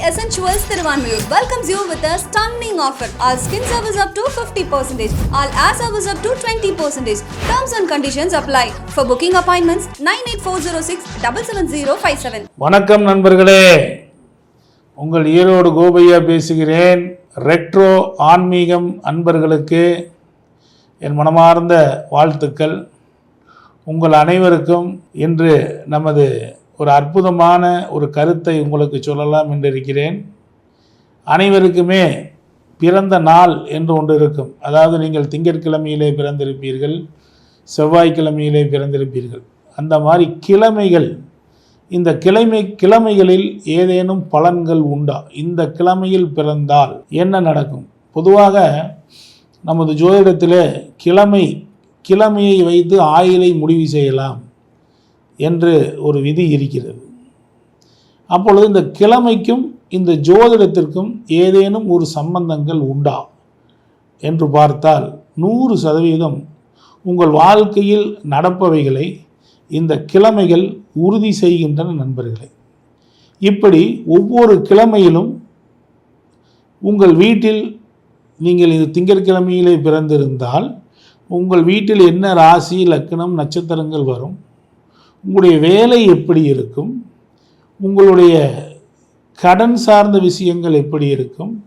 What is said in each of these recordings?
Essentials Thiruvanmiyur welcomes you with a stunning offer. All skin service up to 50%, all air service up to 20%. Terms and conditions apply. For booking appointments, 98406 77057. வணக்கம் நண்பர்களே உங்கள் ஈரோடு கோபையா பேசுகிறேன் retro ஆன்மீகம் அன்பர்களுக்கு என் மனமார்ந்த வாழ்த்துக்கள் உங்கள் அனைவருக்கும் இன்று நமது ஒரு அற்புதமான ஒரு கருத்தை உங்களுக்கு சொல்லலாம் என்று இருக்கிறேன் அனைவருக்குமே பிறந்த நாள் என்று ஒன்று இருக்கும். அதாவது நீங்கள் திங்கட்கிழமையிலே பிறந்திருப்பீர்கள் செவ்வாய்க்கிழமையிலே பிறந்திருப்பீர்கள். அந்த மாதிரி கிழமைகள் இந்த கிழமை கிழமைகளில் ஏதேனும் பலன்கள் உண்டா? இந்த கிழமையில் பிறந்தால் என்ன நடக்கும்? பொதுவாக நமது ஜோதிடத்திலே கிழமை கிழமையை வைத்து ஆயிலை முடிவு செய்யலாம். என்று ஒரு விதி இருக்கிறது. அப்பொழுது இந்த கிழமைக்கும் இந்த ஜோதிடத்திற்கும் ஏதேனும் ஒரு சம்பந்தங்கள் உண்டா? என்று பார்த்தால் நூறு சதவீதம் உங்கள் வாழ்க்கையில் நடப்பவைகளை இந்த கிழமைகள் உறுதி செய்கின்றன நண்பர்களே. இப்படி ஒவ்வொரு கிழமையிலும் உங்கள் வீட்டில் நீங்கள் இது திங்கட்கிழமையிலே பிறந்திருந்தால் உங்கள் வீட்டில் என்ன ராசி லக்னம் நட்சத்திரங்கள் வரும்? உங்களுடைய வேலை எப்படி இருக்கும்? உங்களுடைய கடன் சார்ந்த விஷயங்கள் எப்படி இருக்கும்?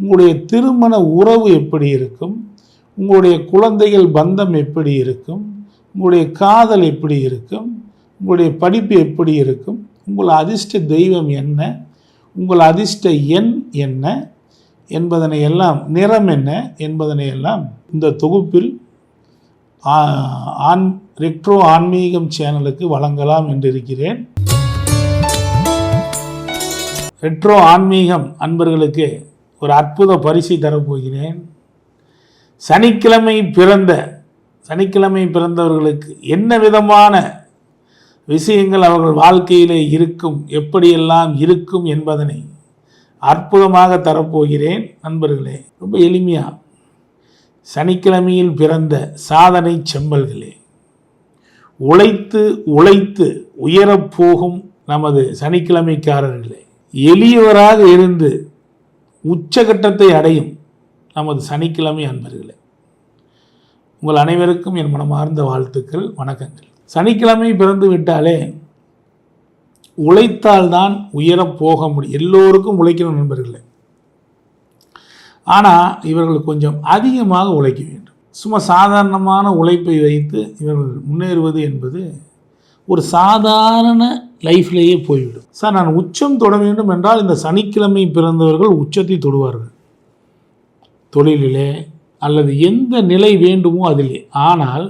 உங்களுடைய திருமண உறவு எப்படி இருக்கும்? உங்களுடைய குழந்தைகள் பந்தம் எப்படி இருக்கும்? உங்களுடைய காதல் எப்படி இருக்கும்? உங்களுடைய படிப்பு எப்படி இருக்கும்? உங்கள் அதிர்ஷ்ட தெய்வம் என்ன? உங்கள் அதிர்ஷ்ட எண் என்ன? என்பதனை எல்லாம் நிறம் என்ன? என்பதனை எல்லாம் இந்த தொகுப்பில் ஆன் ரெட்ரோ ஆன்மீகம் சேனலுக்கு வழங்கலாம் என்றிருக்கிறேன். ரெட்ரோ ஆன்மீகம் அன்பர்களுக்கு ஒரு அற்புத பரிசை தரப்போகிறேன். சனிக்கிழமை பிறந்த சனிக்கிழமை பிறந்தவர்களுக்கு என்ன விதமான விஷயங்கள் அவர்கள் வாழ்க்கையிலே இருக்கும் எப்படியெல்லாம் இருக்கும் என்பதனை அற்புதமாக தரப்போகிறேன். நண்பர்களே ரொம்ப எளிமையாக சனிக்கிழமையில் பிறந்த சாதனை செம்மல்களே உழைத்து உழைத்து உயரப் போகும் நமது சனிக்கிழமைக்காரர்களே. எளியவராக இருந்து உச்சகட்டத்தை அடையும் நமது சனிக்கிழமை அன்பர்களே. உங்கள் அனைவருக்கும் என் மனமார்ந்த வாழ்த்துக்கள் வணக்கங்கள். சனிக்கிழமை பிறந்து விட்டாலே உழைத்தால்தான் உயரப் போக முடியும். எல்லோருக்கும் உழைக்கணும் நண்பர்களே. ஆனால் இவர்கள் கொஞ்சம் அதிகமாக உழைக்க வேண்டும். சும்மா சாதாரணமான உழைப்பை வைத்து இவர்கள் முன்னேறுவது என்பது ஒரு சாதாரண லைஃப்லேயே போய்விடும். சார் நான் உச்சம் தொட வேண்டும் என்றால் இந்த சனிக்கிழமை பிறந்தவர்கள் உச்சத்தை தொடுவார்கள். தொழிலிலே அல்லது எந்த நிலை வேண்டுமோ அதிலே. ஆனால்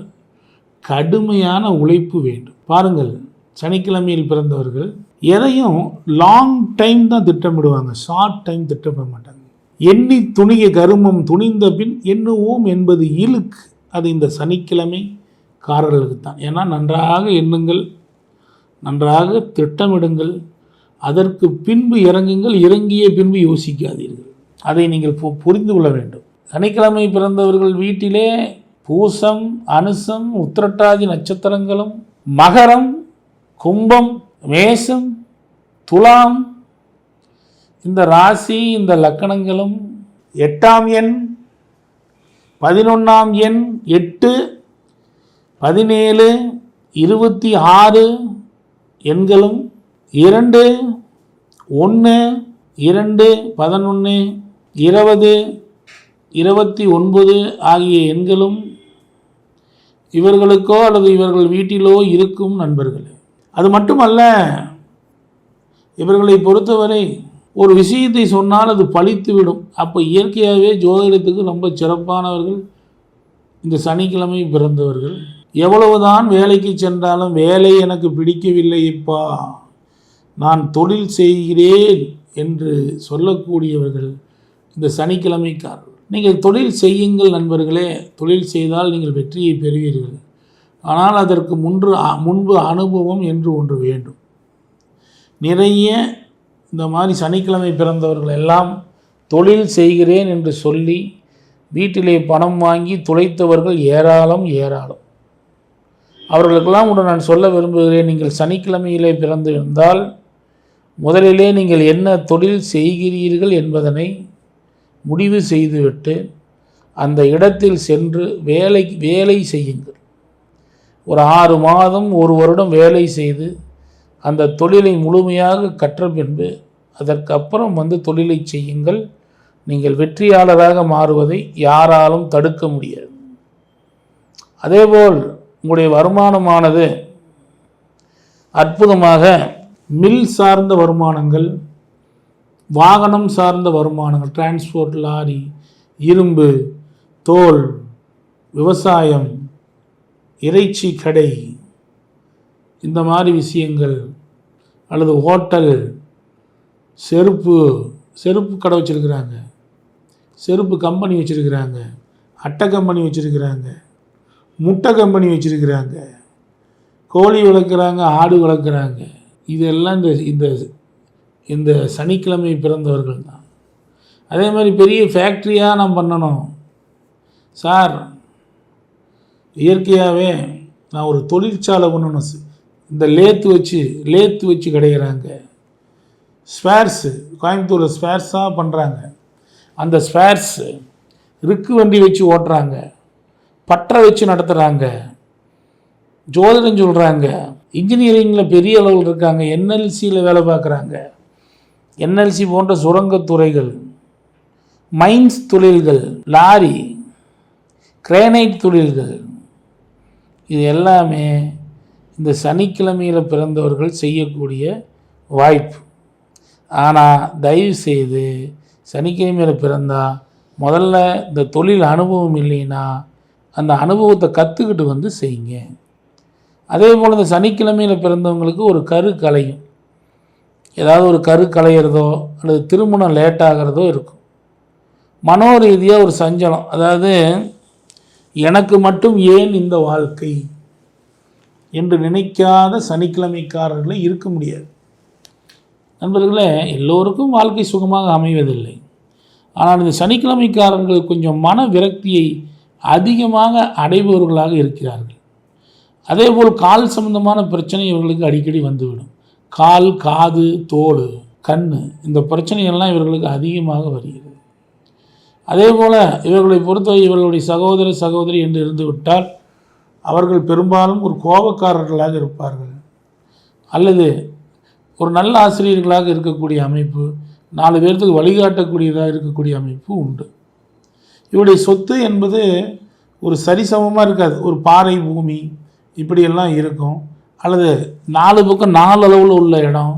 கடுமையான உழைப்பு வேண்டும். பாருங்கள் சனிக்கிழமையில் பிறந்தவர்கள் எதையும் லாங் டைம் தான் திட்டமிடுவாங்க. ஷார்ட் டைம் திட்டமிட மாட்டாங்க. எண்ணி துணிய கருமம் துணிந்த பின் எண்ணுவோம் என்பது இழுக்கு. அது இந்த சனிக்கிழமை காரர்களுக்கு தான். ஏன்னா நன்றாக எண்ணுங்கள் நன்றாக திட்டமிடுங்கள் அதற்கு பின்பு இறங்குங்கள் இறங்கிய பின்பு யோசிக்காதீர்கள். அதை நீங்கள் பு- புரிந்து கொள்ள வேண்டும். சனிக்கிழமை பிறந்தவர்கள் வீட்டிலே பூசம் அனுசம் உத்திரட்டாதி நட்சத்திரங்களும் மகரம் கும்பம் மேசம் துலாம் இந்த ராசி இந்த லக்கணங்களும் எட்டாம் எண் பதினொன்றாம் எண் எட்டு பதினேழு இருபத்தி ஆறு எண்களும் இரண்டு ஒன்று இரண்டு பதினொன்று இருபது இருபத்தி ஒன்பது ஆகிய எண்களும் இவர்களுக்கோ அல்லது இவர்கள் வீட்டிலோ இருக்கும் நண்பர்களே. அது மட்டுமல்ல இவர்களை பொறுத்தவரை ஒரு விஷயத்தை சொன்னால் அது பழித்துவிடும். அப்போ இயற்கையாகவே ஜோதிடத்துக்கு ரொம்ப சிறப்பானவர்கள் இந்த சனிக்கிழமை பிறந்தவர்கள். எவ்வளவுதான் வேலைக்கு சென்றாலும் வேலை எனக்கு பிடிக்கவில்லைப்பா நான் தொழில் செய்கிறேன் என்று சொல்லக்கூடியவர்கள் இந்த சனிக்கிழமைக்காரர்கள். நீங்கள் தொழில் செய்யுங்கள் நண்பர்களே தொழில் செய்தால் நீங்கள் வெற்றியை பெறுவீர்கள். ஆனால் அதற்கு முன்று முன்பு அனுபவம் என்று ஒன்று வேண்டும். நிறைய இந்த மாதிரி சனிக்கிழமை பிறந்தவர்கள் எல்லாம் தொழில் செய்கிறேன் என்று சொல்லி வீட்டிலே பணம் வாங்கி துளைத்தவர்கள் ஏராளம் ஏராளம். அவர்களுக்கெல்லாம் உடன் நான் சொல்ல விரும்புகிறேன் நீங்கள் சனிக்கிழமையிலே பிறந்திருந்தால் முதலிலே நீங்கள் என்ன தொழில் செய்கிறீர்கள் என்பதனை முடிவு செய்துவிட்டு அந்த இடத்தில் சென்று வேலை வேலை செய்யுங்கள். ஒரு ஆறு மாதம் ஒரு வருடம் வேலை செய்து அந்த தொழிலை முழுமையாக கற்ற பின்பு அதற்கு அப்புறம் வந்து தொழிலை செய்யுங்கள். நீங்கள் வெற்றியாளராக மாறுவதை யாராலும் தடுக்க முடியாது. அதேபோல் உங்களுடைய வருமானமானது அற்புதமாக மில் சார்ந்த வருமானங்கள் வாகனம் சார்ந்த வருமானங்கள் டிரான்ஸ்போர்ட் லாரி இரும்பு தோல் விவசாயம் இறைச்சி கடை இந்த மாதிரி விஷயங்கள் அல்லது ஹோட்டல் செருப்பு செருப்பு கடை வச்சுருக்குறாங்க. செருப்பு கம்பெனி வச்சுருக்குறாங்க. அட்டை கம்பெனி வச்சுருக்குறாங்க. முட்டை கம்பெனி வச்சுருக்குறாங்க. கோழி வளர்க்குறாங்க ஆடு வளர்க்குறாங்க. இதெல்லாம் இந்த இந்த இந்த சனிக்கிழமை பிறந்தவர்கள் தான். அதே மாதிரி பெரிய ஃபேக்ட்ரியாக நான் பண்ணணும். சார் இயற்கையாகவே நான் ஒரு தொழிற்சாலை பண்ணணும் இந்த லேத்து வச்சு லேத்து வச்சு கிடைக்கிறாங்க ஸ்பேர்ஸு கோயம்புத்தூரில் ஸ்பேர்ஸாக பண்ணுறாங்க அந்த ஸ்பேர்ஸு ரிக்கு வண்டி வச்சு ஓட்டுறாங்க. பற்ற வச்சு நடத்துகிறாங்க ஜோதிடம் சொல்கிறாங்க இன்ஜினியரிங்கில் பெரிய அளவில் இருக்காங்க. என்எல்சியில் வேலை பார்க்குறாங்க. என்எல்சி போன்ற சுரங்கத்துறைகள் மைன்ஸ் தொழில்கள் லாரி கிரேனைட் தொழில்கள் இது எல்லாமே இந்த சனிக்கிழமையில் பிறந்தவர்கள் செய்யக்கூடிய வாய்ப்பு. ஆனால் தயவு செய்து சனிக்கிழமையில் பிறந்தால் முதல்ல இந்த தொழில் அனுபவம் இல்லைன்னா அந்த அனுபவத்தை கற்றுக்கிட்டு வந்து செய்யுங்க. அதே போல் இந்த சனிக்கிழமையில் பிறந்தவங்களுக்கு ஒரு கரு கலையும் ஏதாவது ஒரு கரு கலையிறதோ அல்லது திருமணம் லேட்டாகிறதோ இருக்கும். மனோ ரீதியாக ஒரு சஞ்சலம். அதாவது எனக்கு மட்டும் ஏன் இந்த வாழ்க்கை? என்று நினைக்காத சனிக்கிழமைக்காரர்களை இருக்க முடியாது. நண்பர்களே எல்லோருக்கும் வாழ்க்கை சுகமாக அமைவதில்லை. ஆனால் இந்த சனிக்கிழமைக்காரர்கள் கொஞ்சம் மன விரக்தியை அதிகமாக அடைபவர்களாக இருக்கிறார்கள். அதேபோல் கால் சம்பந்தமான பிரச்சனை இவர்களுக்கு அடிக்கடி வந்துவிடும். கால் காது தோல் கண் இந்த பிரச்சனைகள்லாம் இவர்களுக்கு அதிகமாக வருகிறது. அதே போல் இவர்களை பொறுத்தவரை இவர்களுடைய சகோதர சகோதரி என்று இருந்துவிட்டால் அவர்கள் பெரும்பாலும் ஒரு கோபக்காரர்களாக இருப்பார்கள். அல்லது ஒரு நல்ல ஆசிரியர்களாக இருக்கக்கூடிய அமைப்பு நாலு பேர்த்துக்கு வழிகாட்டக்கூடியதாக இருக்கக்கூடிய அமைப்பு உண்டு. இவருடைய சொத்து என்பது ஒரு சரிசமமாக இருக்காது. ஒரு பாறை பூமி இப்படியெல்லாம் இருக்கும். அல்லது நாலு பக்கம் நாலு அளவில் உள்ள இடம்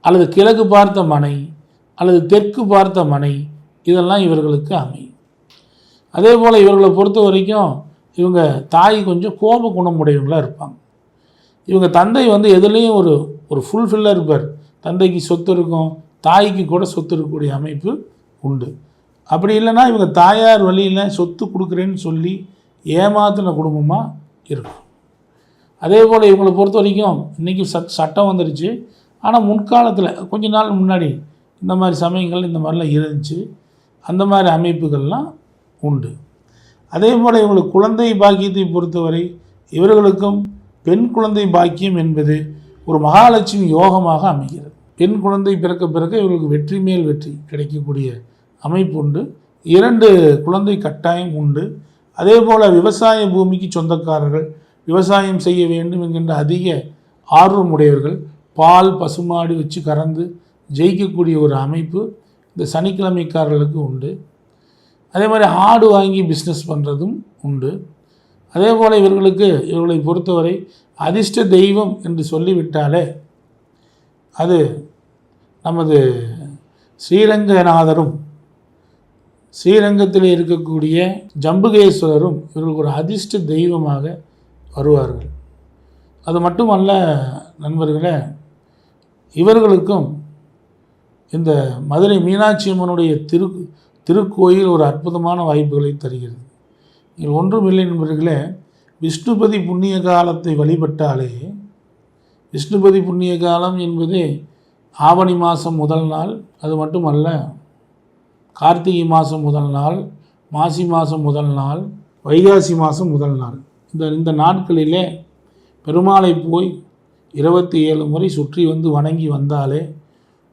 அல்லது கிழக்கு பார்த்த மனை அல்லது தெற்கு பார்த்த மனை இதெல்லாம் இவர்களுக்கு அமையும். அதே போல் இவர்களை பொறுத்த வரைக்கும் இவங்க தாய் கொஞ்சம் கோப குணமுடையவங்களாக இருப்பாங்க. இவங்க தந்தை வந்து எதுலேயும் ஒரு ஒரு ஃபுல்ஃபில்லாக இருப்பார் தந்தைக்கு சொத்து இருக்கும் தாய்க்கு கூட சொத்து இருக்கக்கூடிய அமைப்பு உண்டு. அப்படி இல்லைன்னா இவங்க தாயார் வழியில் சொத்து கொடுக்குறேன்னு சொல்லி ஏமாத்தின குடும்பமாக இருக்கும். அதே போல் இவங்களை பொறுத்த வரைக்கும் இன்றைக்கி சட் சட்டம் வந்துடுச்சு ஆனால் முன்காலத்தில் கொஞ்ச நாள் முன்னாடி இந்த மாதிரி சமயங்கள் இந்த மாதிரிலாம் இருந்துச்சு. அந்த மாதிரி அமைப்புகள்லாம் உண்டு. அதே போல் இவங்களுக்கு குழந்தை பாக்கியத்தை பொறுத்தவரை இவர்களுக்கும் பெண் குழந்தை பாக்கியம் என்பது ஒரு மகாலட்சுமி யோகமாக அமைகிறது. பெண் குழந்தை பிறக்க பிறக்க இவர்களுக்கு வெற்றி மேல் வெற்றி கிடைக்கக்கூடிய அமைப்பு உண்டு. இரண்டு குழந்தை கட்டாயம் உண்டு. அதே போல் விவசாய பூமிக்கு சொந்தக்காரர்கள் விவசாயம் செய்ய வேண்டும் என்கின்ற அதிக ஆர்வம் உடையவர்கள் பால் பசுமாடு வச்சு கறந்து ஜெயிக்கக்கூடிய ஒரு அமைப்பு இந்த சனிக்கிழமைக்காரர்களுக்கு உண்டு. அதே மாதிரி ஆடு வாங்கி பிஸ்னஸ் பண்ணுறதும் உண்டு. அதே போல் இவர்களுக்கு இவர்களை பொறுத்தவரை அதிர்ஷ்ட தெய்வம் என்று சொல்லிவிட்டாலே அது நமது ஸ்ரீரங்கநாதரும் ஸ்ரீரங்கத்தில் இருக்கக்கூடிய ஜம்புகேஸ்வரரும் இவர்களுக்கு ஒரு அதிர்ஷ்ட தெய்வமாக வருவார்கள். அது மட்டுமல்ல நண்பர்களே இவர்களுக்கும் இந்த மதுரை மீனாட்சி அம்மனுடைய திரு திருக்கோயில் ஒரு அற்புதமான வாய்ப்புகளை தருகிறது. நீங்கள் ஒன்றும் இல்லை நண்பர்களே விஷ்ணுபதி புண்ணிய காலத்தை வழிபட்டாலே விஷ்ணுபதி புண்ணிய காலம் என்பது ஆவணி மாதம் முதல் நாள் அது மட்டுமல்ல கார்த்திகை மாதம் முதல் நாள் மாசி மாதம் முதல் நாள் வைகாசி மாதம் முதல் நாள். இந்த இந்த நாட்களிலே பெருமாளை போய் இருபத்தி ஏழு முறை சுற்றி வந்து வணங்கி வந்தாலே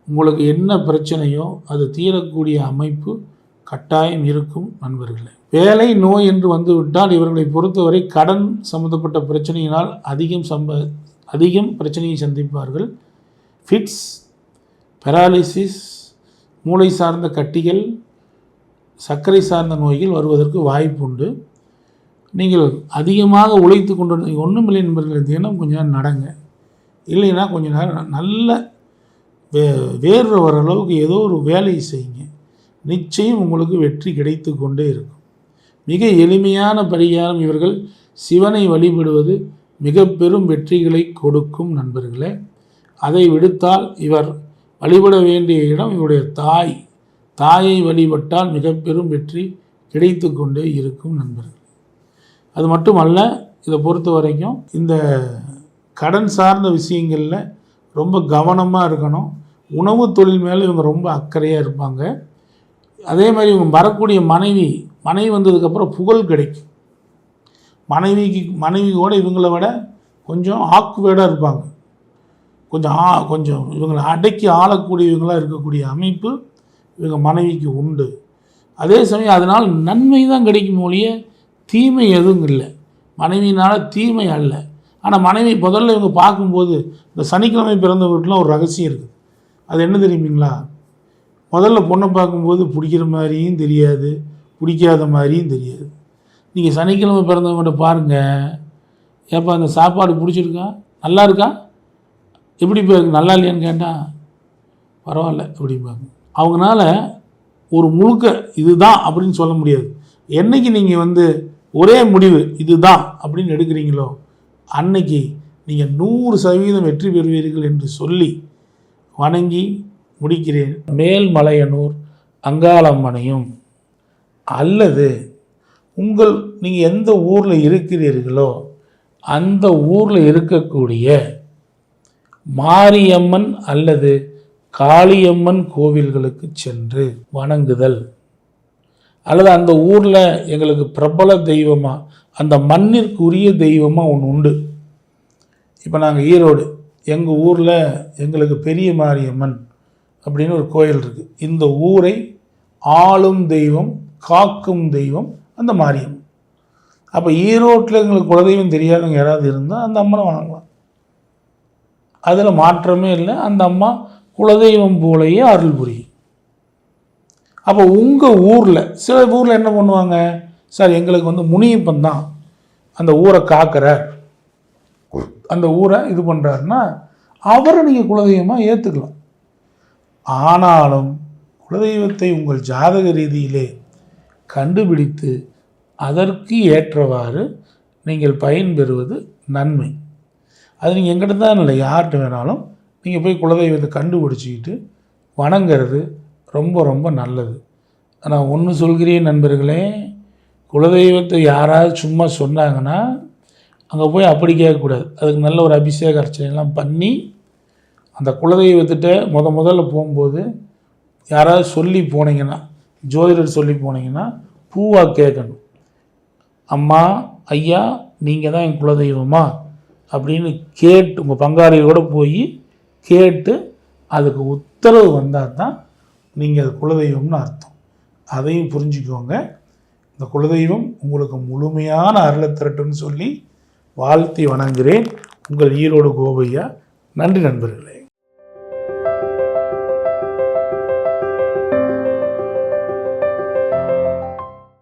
உங்களுக்கு என்ன பிரச்சனையோ அது தீரக்கூடிய அமைப்பு கட்டாயம் இருக்கும் நண்பர்களே. வேலை நோய் என்று வந்துவிட்டால் இவர்களை பொறுத்தவரை கடன் சம்பந்தப்பட்ட பிரச்சனையினால் அதிகம் சம்ப அதிகம் பிரச்சனையை சந்திப்பார்கள். ஃபிட்ஸ் பெராலிசிஸ் மூளை சார்ந்த கட்டிகள் சர்க்கரை சார்ந்த நோய்கள் வருவதற்கு வாய்ப்புண்டு. நீங்கள் அதிகமாக உழைத்து கொண்டு ஒன்றும் இல்லை நண்பர்கள் தினம் கொஞ்ச நேரம் நடங்க. இல்லைன்னா கொஞ்ச நேரம் நல்ல வே வேர்வை வர அளவுக்கு ஏதோ ஒரு வேலையை செய்யுங்க. நிச்சயம் உங்களுக்கு வெற்றி கிடைத்து கொண்டே இருக்கும். மிக எளிமையான பரிகாரம் இவர்கள் சிவனை வழிபடுவது மிக பெரும் வெற்றிகளை கொடுக்கும் நண்பர்களே. அதை விடுத்தால் இவர் வழிபட வேண்டிய இடம் இவருடைய தாய். தாயை வழிபட்டால் மிக பெரும் வெற்றி கிடைத்து கொண்டே இருக்கும் நண்பர்கள். அது மட்டுமல்ல இதை பொறுத்த வரைக்கும் இந்த கடன் சார்ந்த விஷயங்களில் ரொம்ப கவனமாக இருக்கணும். உணவு தொழில் மேலே இவங்க ரொம்ப அக்கறையாக இருப்பாங்க. அதே மாதிரி இவங்க வரக்கூடிய மனைவி மனைவி வந்ததுக்கப்புறம் புகழ் கிடைக்கும். மனைவிக்கு மனைவியோட இவங்கள விட கொஞ்சம் ஆக்குவேடாக இருப்பாங்க. கொஞ்சம் ஆ கொஞ்சம் இவங்களை அடக்கி ஆளக்கூடியவங்களாக இருக்கக்கூடிய அமைப்பு இவங்க மனைவிக்கு உண்டு. அதே சமயம் அதனால் நன்மை தான் கிடைக்கும் ஒழிய தீமை எதுவும் இல்லை. மனைவினால் தீமை அல்ல. ஆனால் மனைவி முதல்ல இவங்க பார்க்கும்போது இந்த சனிக்கிழமை பிறந்த வீட்டில் ஒரு ரகசியம் இருக்குது. அது என்ன தெரியுமீங்களா? முதல்ல பொண்ணை பார்க்கும்போது பிடிக்கிற மாதிரியும் தெரியாது பிடிக்காத மாதிரியும் தெரியாது. நீங்கள் சனிக்கிழமை பிறந்தவங்கள்ட்ட பாருங்கள் ஏப்பா அந்த சாப்பாடு பிடிச்சிருக்கா? நல்லா இருக்கா? எப்படி பாருங்க நல்லா இல்லையான்னு கேட்டால் பரவாயில்ல அப்படிம்பாங்க. அவங்களால ஒரு முழுக்க இதுதான் அப்படின்னு சொல்ல முடியாது. என்னைக்கு நீங்கள் வந்து ஒரே முடிவு இதுதான் அப்படின்னு எடுக்கிறீங்களோ அன்னைக்கு நீங்கள் நூறு சதவீதம் வெற்றி பெறுவீர்கள் என்று சொல்லி வணங்கி முடிக்கிறேன். மேல்மலையனூர் அங்காளம்மனையும். அல்லது உங்கள் நீங்கள் எந்த ஊரில் இருக்கிறீர்களோ அந்த ஊரில் இருக்கக்கூடிய மாரியம்மன் அல்லது காளியம்மன் கோவில்களுக்கு சென்று வணங்குதல். அல்லது அந்த ஊரில் எங்களுக்கு பிரபல தெய்வமாக அந்த மண்ணிற்குரிய தெய்வமாக ஒன்று உண்டு. இப்போ நாங்கள் ஈரோடு எங்கள் ஊரில் எங்களுக்கு பெரிய மாரியம்மன் அப்படின்னு ஒரு கோயில் இருக்குது இந்த ஊரை ஆளும் தெய்வம் காக்கும் தெய்வம் அந்த மாரியம். அப்போ ஈரோட்டில் எங்களுக்கு குலதெய்வம் தெரியாதவங்க யாராவது இருந்தால் அந்த அம்மனை வணங்கலாம். அதில் மாற்றமே இல்லை. அந்த அம்மா குலதெய்வம் போலயே அருள் புரியும். அப்போ உங்கள் ஊரில் சில ஊரில் என்ன பண்ணுவாங்க? சார் எங்களுக்கு வந்து முனியப்பன் தான் அந்த ஊரை காக்கிறார். அந்த ஊரை இது பண்ணுறாருன்னா அவரை நீங்கள் குலதெய்வமாக ஏற்றுக்கலாம் ஆனாலும் குலதெய்வத்தை உங்கள் ஜாதக ரீதியிலே கண்டுபிடித்து அதற்கு ஏற்றவாறு நீங்கள் பயன்பெறுவது நன்மை. அது நீங்கள் எங்கிட்ட தான் இல்லை யார்கிட்ட வேணாலும் நீங்கள் போய் குலதெய்வத்தை கண்டுபிடிச்சிக்கிட்டு வணங்கிறது ரொம்ப ரொம்ப நல்லது. ஆனால் ஒன்று சொல்கிறேன் நண்பர்களே குலதெய்வத்தை யாராவது சும்மா சொன்னாங்கன்னா அங்கே போய் அப்படி கேட்கக்கூடாது. அதுக்கு நல்ல ஒரு அபிஷேக அர்ச்சனைலாம் பண்ணி அந்த குலதெய்வத்திட்ட முத முதல்ல போகும்போது யாராவது சொல்லி போனீங்கன்னா ஜோதிடர் சொல்லி போனீங்கன்னா பூவாக கேட்கணும். அம்மா ஐயா நீங்கள் தான் என் குலதெய்வமா? அப்படின்னு கேட்டு உங்கள் பங்காளியோட போய் கேட்டு அதுக்கு உத்தரவு வந்தால் தான் நீங்கள் அது குலதெய்வம்னு அர்த்தம். அதையும் புரிஞ்சுக்கோங்க. இந்த குலதெய்வம் உங்களுக்கு முழுமையான அருளை திரட்டுன்னு சொல்லி வாழ்த்தி வணங்குகிறேன் உங்கள் ஈரோடு கோபையா. நன்றி நண்பர்களே.